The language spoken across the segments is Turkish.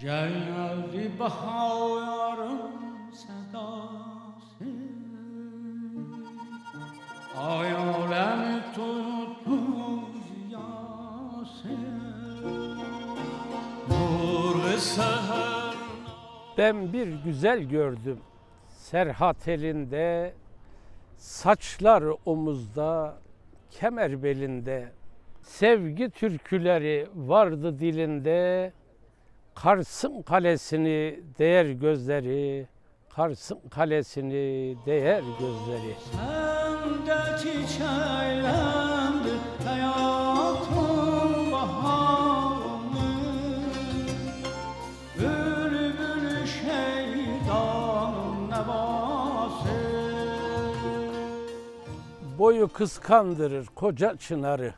geldi baharın sedası Ay alemi tuttu ziyası Nur seher Ben bir güzel gördüm. Serhat elinde, saçlar omuzda, kemer belinde. Sevgi türküleri vardı dilinde. Kars'ın kalesini değer gözleri, Kars'ın kalesini değer gözleri. Sende çiçeklendi hayatın baharını Bülbül şeydanın nevası Boyu kıskandırır koca çınarı.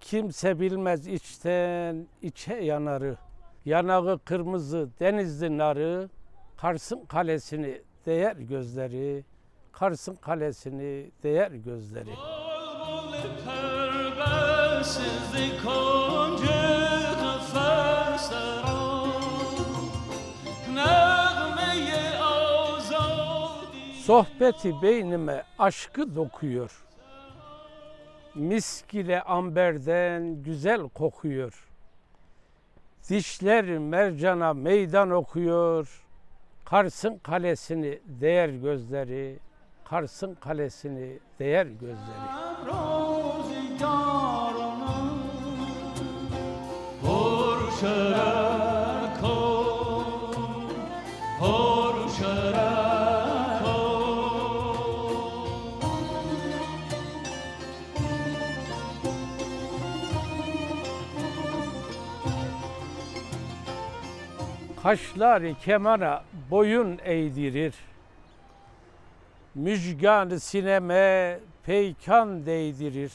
Kimse bilmez içten içe yanarı. Yanağı kırmızı denizli narı. Kars'ın kalesini değer gözleri. Kars'ın kalesini değer gözleri. Onca Sohbeti beynime aşkı dokuyor. Misk ile amberden güzel kokuyor. Dişler mercana meydan okuyor. Kars'ın kalesini değer gözleri. Kars'ın kalesini değer gözleri. Hor şerak. Kaşları kemana boyun eğdirir. Müjganı sineme peykan değdirir.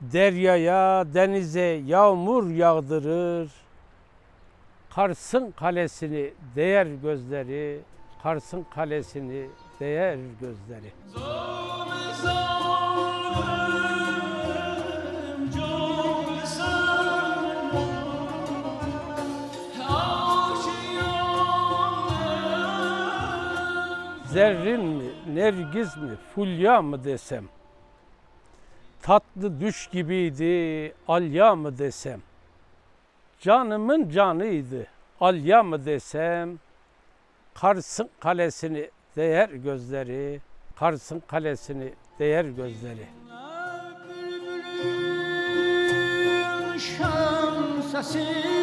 Deryaya, denize yağmur yağdırır. Kars'ın kalesini değer gözleri, Kars'ın kalesini değer gözleri. Zulm Zerrin mi, nergiz mi, fulya mı desem? Tatlı düş gibiydi, alya mı desem? Canımın canıydı, alya mı desem? Kars'ın kalesini değer gözleri, Kars'ın kalesini değer gözleri. Şan sesini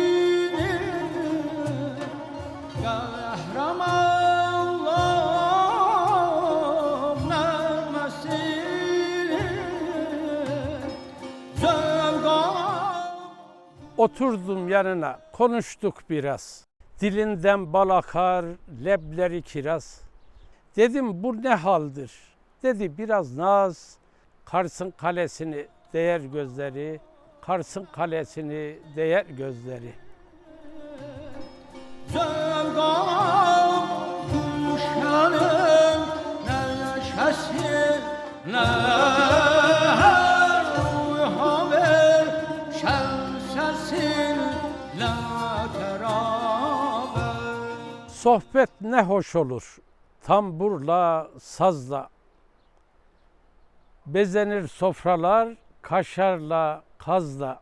Kahramanlar Oturdum yanına, konuştuk biraz. Dilinden bal akar, lebleri kiraz. Dedim bu ne haldir? Dedi biraz naz. Kars'ın kalesini değer gözleri, Kars'ın kalesini değer gözleri. Sohbet ne hoş olur. Tamburla, sazla. Bezenir sofralar kaşarla, kazla.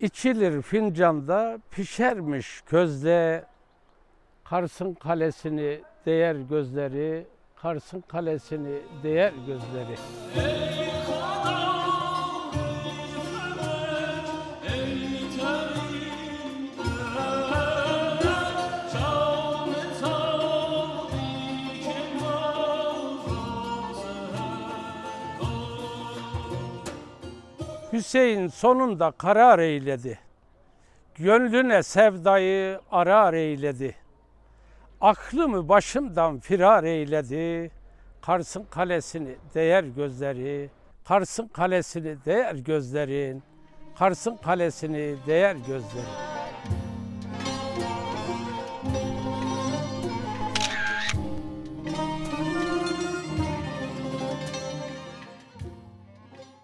İçilir fincanda, pişermiş közde. Kars'ın kalesini değer gözleri, Kars'ın kalesini değer gözleri. Ey Hüseyin sonunda karar eyledi. Gönlüne sevdayı arar eyledi. Aklımı başımdan firar eyledi. Kars'ın kalesini değer gözleri, Kars'ın kalesini değer gözlerin, Kars'ın kalesini değer gözlerin.